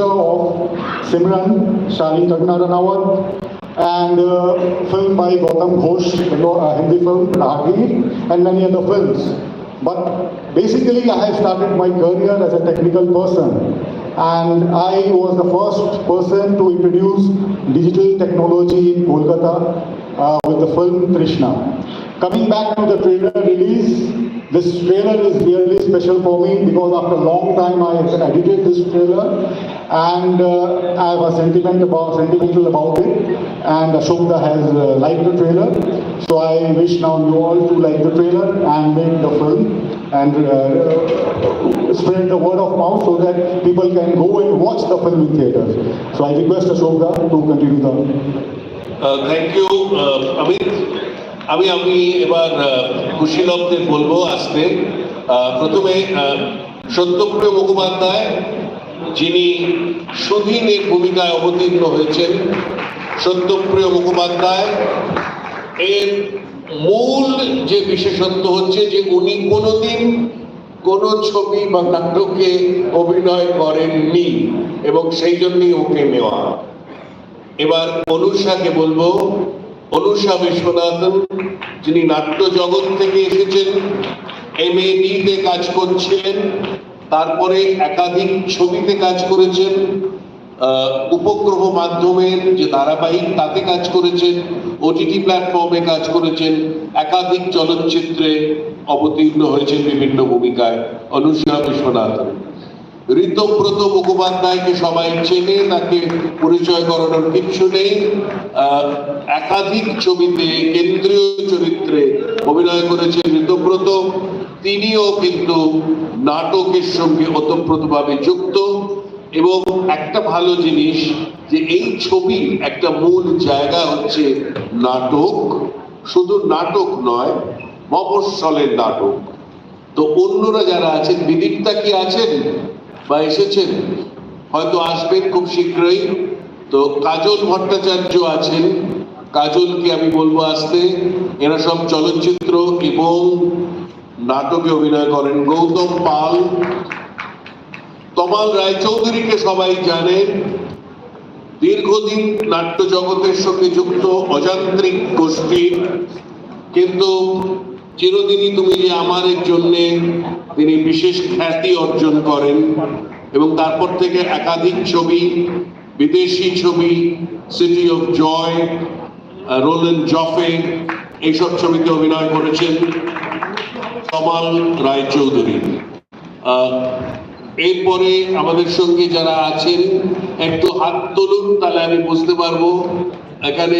producer of Simran, Tagna Ranawat, and uh, film by Gautam Ghosh, you know, a Hindi film, Raghir, and many other films. But basically, I started my career as a technical person, and I was the first person to introduce digital technology in Kolkata uh, with the film Trishna. Coming back to the trailer release, this trailer is really special for me because after a long time I edited this trailer and uh, I have a sentiment about, sentimental about it and Ashokda has uh, liked the trailer. So I wish now you all to like the trailer and make the film and uh, spread the word of mouth so that people can go and watch the film in theaters. So I request Ashokda to continue the thank you Amit আমি আমি এবার আহ, কুশীলবদের বলবো আসতে আহ, প্রথমে আহ, সত্যপ্রিয় মুখোপাধ্যায় যিনি সুধীনের ভূমিকায় অবতীর্ণ হয়েছেন, সত্যপ্রিয় মুখোপাধ্যায়, এর মূল যে বিশেষত্ব হচ্ছে যে উনি কোনোদিন কোনো ছবি বা নাটকে অভিনয় করেননি এবং সেই জন্যই ওকে নেওয়া। এবার অনুষাকে বলব, অনুষা বিশ্বনাথন, যিনি নাট্য জগৎ থেকে এসেছেন, এম তে কাজ করছিলেন তারপরে একাধিক ছবিতে কাজ করেছেন উপগ্রহ মাধ্যমের যে ধারাবাহিক তাতে কাজ করেছেন ওটিটি প্ল্যাটফর্মে কাজ করেছেন, একাধিক চলচ্চিত্রে অবতীর্ণ হয়েছেন বিভিন্ন ভূমিকায়। অনুষা বিশ্বনাথন ঋতব্রত মুখোপাধ্যায়কে সবাই চেনে, তাকে পরিচয় করানোর কিচ্ছু নেই। একাধিক ছবিতে কেন্দ্রীয় চরিত্রে অভিনয় করেছেন ঋতব্রত। তিনিও কিন্তু নাটকের সঙ্গে ওতপ্রোতভাবে যুক্ত এবং একটা ভালো জিনিস যে এই ছবির একটা মূল জায়গা হচ্ছে নাটক, শুধু নাটক নয়, মফস্বলের নাটক। তো অন্যরা যারা আছেন, বিদীপ্তা কি আছেন বা এসেছেন? হয়তো আসবেন খুব শীঘ্রই। তো কাজল ভট্টাচার্য আছেন। কাজলকে আমি বলব আসতে। এরা সব চলচ্চিত্র এবং নাটকে অভিনয় করেন গৌতম পাল। তমাল রায়চৌধুরীকে সবাই জানেন দীর্ঘদিন নাট্য জগতের সঙ্গে যুক্ত অযান্ত্রিক গোষ্ঠী। কিন্তু চিরদিনই তুমি যে আমাদের জন্য তিনি বিশেষ খ্যাতি অর্জন করেন এবং তারপর থেকে একাধিক ছবি, বিদেশি ছবি সিটি অফ জয় রোলেন জফে এইসব ছবিতে অভিনয় করেছেন। কমাল রায়চৌধুরী। এরপরে আমাদের সঙ্গে যারা আছেন, একটু হাত তুলুন, তাহলে আমি বুঝতে পারব। এখানে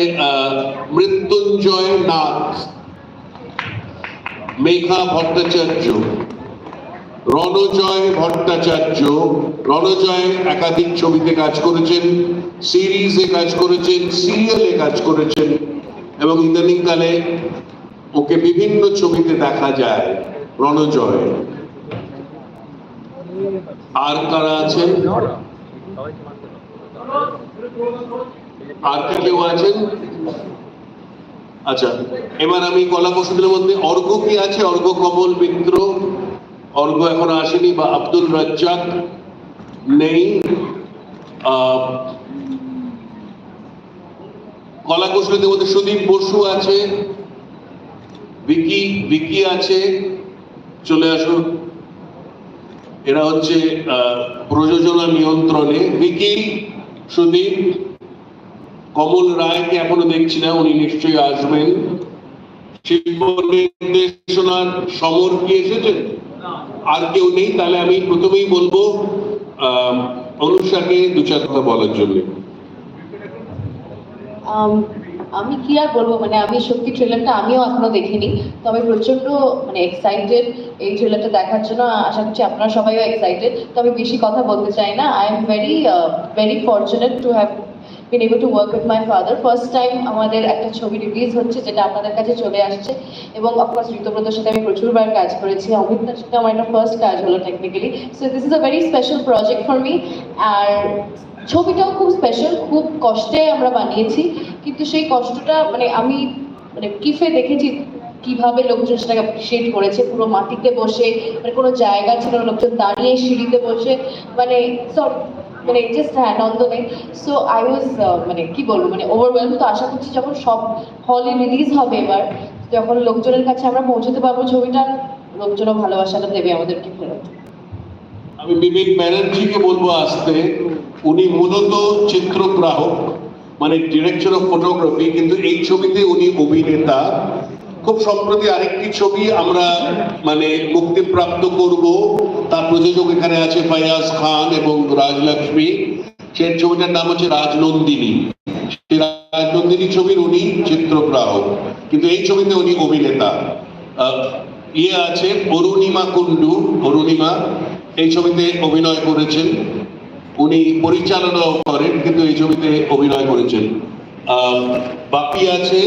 মৃত্যুঞ্জয় নাথ, মেঘা ভট্টাচার্য, রণজয় ভট্টাচার্য, রণজয় একাধিক ছবিতে কাজ করেছেন, সিরিজে কাজ করেছেন, সিরিয়ালে কাজ করেছেন, এবং ইদানিংকালে ওকে বিভিন্ন ছবিতে দেখা যায়, রণজয়। আর কারা আছেন আর কি কেউ আছেন? আচ্ছা এবার আমি কলা কৌশলের মধ্যে অর্ঘ কি আছে? অর্ঘ কমল মিত্র, অর্ঘ এখন আসেনি, বা আব্দুল রাজ্জাক নেই। কলা কৌশলীদের মধ্যে সুদীপ বসু আছে ভিকি ভিকি আছে, চলে আসুন এরা হচ্ছে প্রযোজনা নিয়ন্ত্রণে। ভিকি সুদীপ, কমল রায়কে এখনও দেখছি না, উনি নিশ্চয়ই আসবেন। শিল্প নির্দেশনার সমর কি এসেছেন আর কেউ নেই, তাহলে আমি প্রথমেই বলব অনুষাকে দু চার কথা বলার জন্য। আম, আমি কি আর বলব? মানে আমি সত্যি ট্রেলারটা আমিও এখনও দেখিনি। তবে প্রচণ্ড মানে এক্সাইটেড এই ট্রেলারটা দেখার জন্য আশা করছি আপনারা সবাইও এক্সাইটেড তো আমি বেশি কথা বলতে চাই না। I am very very fortunate to have been able to work with my father first time আমাদের একটা ছবি রিলিজ হচ্ছে যেটা আপনাদের কাছে চলে আসছে। এবং অফকোর্স ঋতব্রতর সাথে আমি প্রচুরবার কাজ করেছি। অমিতার সাথে আমার একটা ফার্স্ট কাজ হলো technically so this is a very special project for me আর ছবিটাও খুব স্পেশাল খুব কষ্টে আমরা বানিয়েছি, কিন্তু সেই কষ্টটা মানে আমি মানে কিফে দেখেছি কীভাবে লোকজন সেটাকে অ্যাপ্রিসিয়েট করেছে, পুরো মাটিতে বসে মানে কোনো জায়গা ছিল লোকজন দাঁড়িয়ে সিঁড়িতে বসে মানে সব মানে জাস্ট হ্যাঁ নন্দনে। সো আই ওয়াজ মানে কি বলব মানে ওভারওয়েলম তো আশা করছি যখন সব হলে রিলিজ হবে এবার, যখন লোকজনের কাছে আমরা পৌঁছতে পারব ছবিটা, লোকজনও ভালোবাসাটা দেবে আমাদেরকে ফেরত। আমি বিবেক ব্যানার্জিকে বলব আসতে উনি মূলত চিত্রগ্রাহক মানে ডিরেক্টর অফ ফটোগ্রাফি কিন্তু এই ছবিতে উনি অভিনেতা। খুব সম্প্রতি আরেকটি ছবি আমরা মানে মুক্তিপ্রাপ্ত করব। তার প্রযোজক এখানে আছে ফায়াজ খান এবং রাজলক্ষ্মী। সেই ছবিটার নাম হচ্ছে রাজনন্দিনী। রাজনন্দিনী ছবির উনি চিত্রগ্রাহক, কিন্তু এই ছবিতে উনি অভিনেতা। ইয়ে আছে অরুণিমা কুন্ডু অরুণিমা। এই ছবিতে অভিনয় করেছেন। উনি পরিচালনাও করেন কিন্তু এই ছবিতে অভিনয় করেছেন। বাকি আছে